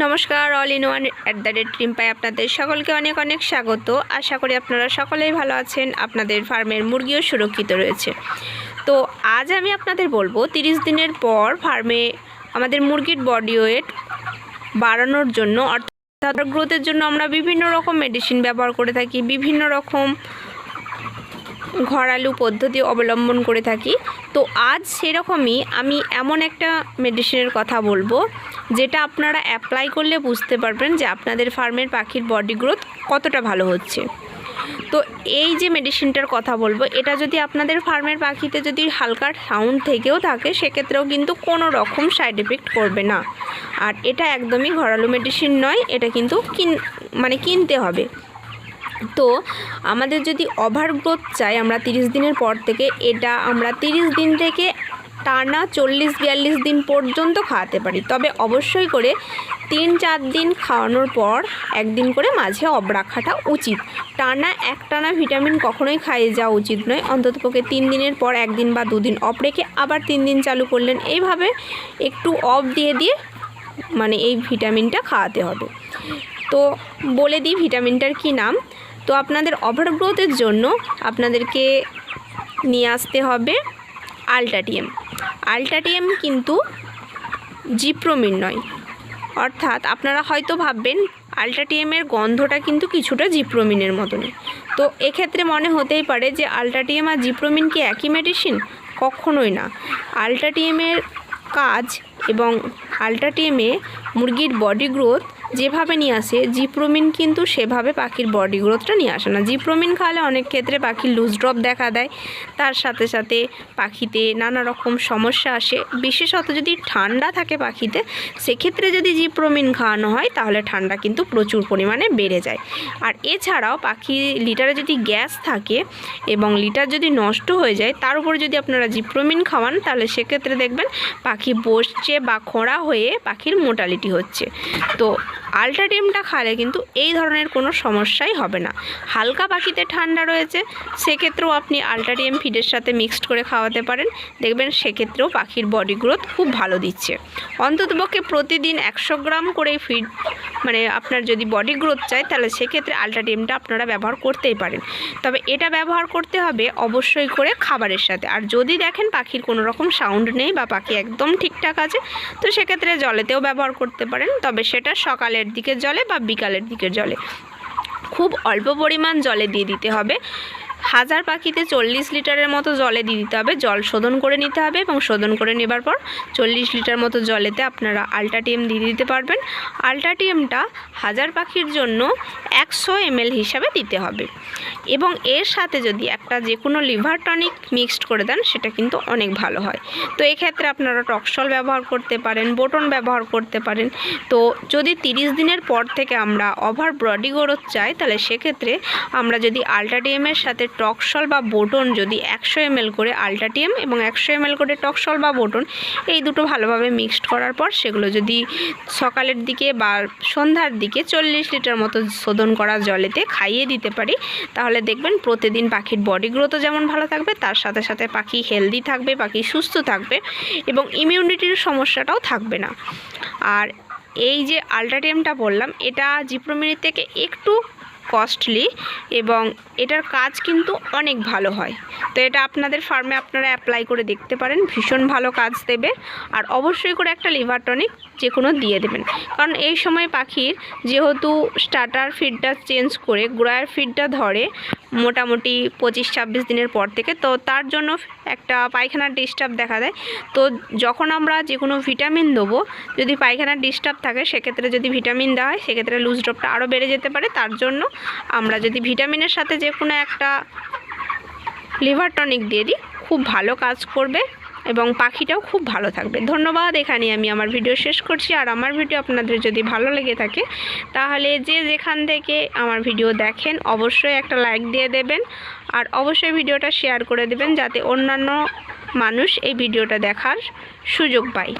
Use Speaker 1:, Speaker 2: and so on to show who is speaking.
Speaker 1: নমস্কার all in one at the rate রিম্পায় আপনাদের সকলকে অনেক অনেক স্বাগত। আশা করি আপনারা সকলেই ভালো আছেন, আপনাদের ফার্মের মুরগিও সুরক্ষিত রয়েছে। তো আজ আমি আপনাদের বলব, তিরিশ দিনের পর ফার্মে আমাদের মুরগির বডি ওয়েট বাড়ানোর জন্য, অর্থাৎ গ্রোথের জন্য আমরা বিভিন্ন রকম মেডিসিন ব্যবহার করে থাকি, বিভিন্ন রকম ঘরালু পদ্ধতি অবলম্বন করে থাকি। তো আজ সেরকমই আমি এমন একটা মেডিসিনের কথা বলব, যেটা আপনারা অ্যাপ্লাই করলে বুঝতে পারবেন যে আপনাদের ফার্মের পাখির বডি গ্রোথ কতটা ভালো হচ্ছে। তো এই যে মেডিসিনটার কথা বলব, এটা যদি আপনাদের ফার্মের পাখিতে যদি হালকা সাউন্ড থেকেও থাকে, সেক্ষেত্রেও কিন্তু কোনো রকম সাইড এফেক্ট করবে না। আর এটা একদমই ঘরালু মেডিসিন নয়, এটা কিন্তু কিন মানে কিনতে হবে। তো আমাদের যদি ওভার গ্রোথ চাই আমরা তিরিশ দিনের পর থেকে, এটা আমরা তিরিশ দিন থেকে টানা চল্লিশ, বিয়াল্লিশ দিন পর্যন্ত খাওয়াতে পারি। তবে অবশ্যই করে তিন, চার দিন খাওয়ানোর পর একদিন করে মাঝে অব রাখাটা উচিত। টানা এক টানা ভিটামিন কখনোই খাইয়ে যাওয়া উচিত নয়। অন্ততপক্ষে তিন দিনের পর একদিন বা দুদিন অফ রেখে আবার তিন দিন চালু করলেন, এইভাবে একটু অফ দিয়ে দিয়ে মানে এই ভিটামিনটা খাওয়াতে হবে। তো বলে দিই ভিটামিনটার কি নাম? তো আপনাদের ওভার ওভারগ্রোথের জন্য আপনাদেরকে নিয়ে আসতে হবে আলটাটিএম আলটাটিএম কিন্তু জিপ্রোমিন নয়। অর্থাৎ আপনারা হয়তো ভাববেন আলটাটিএমের গন্ধটা কিন্তু কিছুটা জিপ্রোমিনের মতনই। তো এক্ষেত্রে মনে হতেই পারে যে আলটাটিএম আর জিপ্রোমিন কি একই মেডিসিন কখনোই না। আলটাটিএমের কাজ এবং আলটাটিএমে মুরগির বডি গ্রোথ যেভাবে নিয়ে আসে, জিপ্রোমিন কিন্তু সেভাবে পাখির বডি গ্রোথটা নিয়ে আসে না। জিপ্রোমিন খাওয়ালে অনেক ক্ষেত্রে পাখির লুজ ড্রপ দেখা দেয়। তার সাথে সাথে পাখিতে নানা রকম সমস্যা আসে। বিশেষত যদি ঠান্ডা থাকে পাখিতে, সেক্ষেত্রে যদি জিপ্রোমিন খাওয়ানো হয়, তাহলে ঠান্ডা কিন্তু প্রচুর পরিমাণে বেড়ে যায়। আর এছাড়াও পাখি লিটারে যদি গ্যাস থাকে এবং লিটার যদি নষ্ট হয়ে যায়, তার উপরে যদি আপনারা জিপ্রোমিন খাওয়ান, তাহলে সেক্ষেত্রে দেখবেন পাখি বসছে বা খোঁড়া হয়ে পাখির মোটালিটি হচ্ছে। তো আলট্রাডিমটা খালে কিন্তু এই ধরনের কোনো সমস্যাই হবে না। হালকা পাখিতে ঠান্ডা রয়েছে, সেক্ষেত্রেও আপনি আলট্রাডিএম ফিডের সাথে মিক্সড করে খাওয়াতে পারেন। দেখবেন সেক্ষেত্রেও পাখির বডি গ্রোথ খুব ভালো দিচ্ছে। অন্ততপক্ষে প্রতিদিন একশো গ্রাম করে ফিড মানে আপনার যদি বডি গ্রোথ চাই তাহলে সেক্ষেত্রে আলট্রাডিএমটা আপনারা ব্যবহার করতেই পারেন। তবে এটা ব্যবহার করতে হবে অবশ্যই করে খাবারের সাথে। আর যদি দেখেন পাখির কোনো রকম সাউন্ড নেই বা পাখি একদম ঠিকঠাক আছে, তো সেক্ষেত্রে জলেতেও ব্যবহার করতে পারেন। তবে সেটা সকালের দিকের জলে বা বিকালের দিকের জলে। খুব অল্প পরিমাণ জলে দিয়ে দিতে হবে। হাজার পাখিতে চল্লিশ লিটারের মতো জলে দিয়ে দিতে হবে। জল শোধন করে নিতে হবে এবং শোধন করে নেবার পর চল্লিশ লিটার মতো জলেতে আপনারা আলট্রাটিএম দিয়ে দিতে পারবেন। আলট্রাটিএমটা হাজার পাখির জন্য একশো এমএল হিসাবে দিতে হবে। এবং এর সাথে যদি একটা যে কোনো লিভার টনিক মিক্সড করে দেন, সেটা কিন্তু অনেক ভালো হয়। তো এক্ষেত্রে আপনারা টকসল ব্যবহার করতে পারেন, বোটন ব্যবহার করতে পারেন। তো যদি তিরিশ দিনের পর থেকে আমরা ওভার বডি গ্রোথ চাই, তাহলে সেক্ষেত্রে আমরা যদি আলট্রাটিএমের সাথে টকসল বা বোটন যদি একশো এমএল করে আলট্রাটিএম এবং একশো এমএল করে টকসল বা বোটন, এই দুটো ভালোভাবে মিক্সড করার পর সেগুলো যদি সকালের দিকে বা সন্ধ্যার দিকে চল্লিশ লিটার মতো শোধন করা জলেতে খাইয়ে দিতে পারি, তাহলে দেখবেন প্রতিদিন পাখির বডি গ্রোথও যেমন ভালো থাকবে, তার সাথে সাথে পাখি হেলদি থাকবে, পাখি সুস্থ থাকবে এবং ইমিউনিটির সমস্যাটাও থাকবে না। আর এই যে আলট্রাটিএমটা বললাম, এটা জিপ্রোমিনির থেকে একটু কস্টলি এবং এটার কাজ কিন্তু অনেক ভালো হয়। তো এটা আপনাদের ফার্মে আপনারা অ্যাপ্লাই করে দেখতে পারেন, ভীষণ ভালো কাজ দেবে। আর অবশ্যই করে একটা লিভার টনিক যে কোনো দিয়ে দেবেন। কারণ এই সময় পাখির যেহেতু স্টার্টার ফিডটা চেঞ্জ করে গোড়ার ফিডটা ধরে মোটামুটি পঁচিশ ছাব্বিশ দিনের পর থেকে। তো তার জন্য একটা পায়খানার ডিস্টার্ব দেখা দেয়। তো যখন আমরা যে কোনো ভিটামিন দেবো, যদি পায়খানার ডিস্টার্ব থাকে, সেক্ষেত্রে যদি ভিটামিন দেওয়া হয়, সেক্ষেত্রে লুজ ড্রপটা আরও বেড়ে যেতে পারে। তার জন্য আমরা যদি ভিটামিনের সাথে যে কোনো একটা লিভার টনিক দিয়ে দিই, খুব ভালো কাজ করবে। এবং পাখিটাও খুব ভালো থাকবে। ধন্যবাদ, এখানে আমি আমার ভিডিও শেষ করছি। আর আমার ভিডিও আপনাদের যদি ভালো লেগে থাকে, তাহলে যে যেখান থেকে আমার ভিডিও দেখেন, অবশ্যই একটা লাইক দিয়ে দেবেন। আর অবশ্যই ভিডিওটা শেয়ার করে দেবেন, যাতে অন্যান্য মানুষ এই ভিডিওটা দেখার সুযোগ পায়।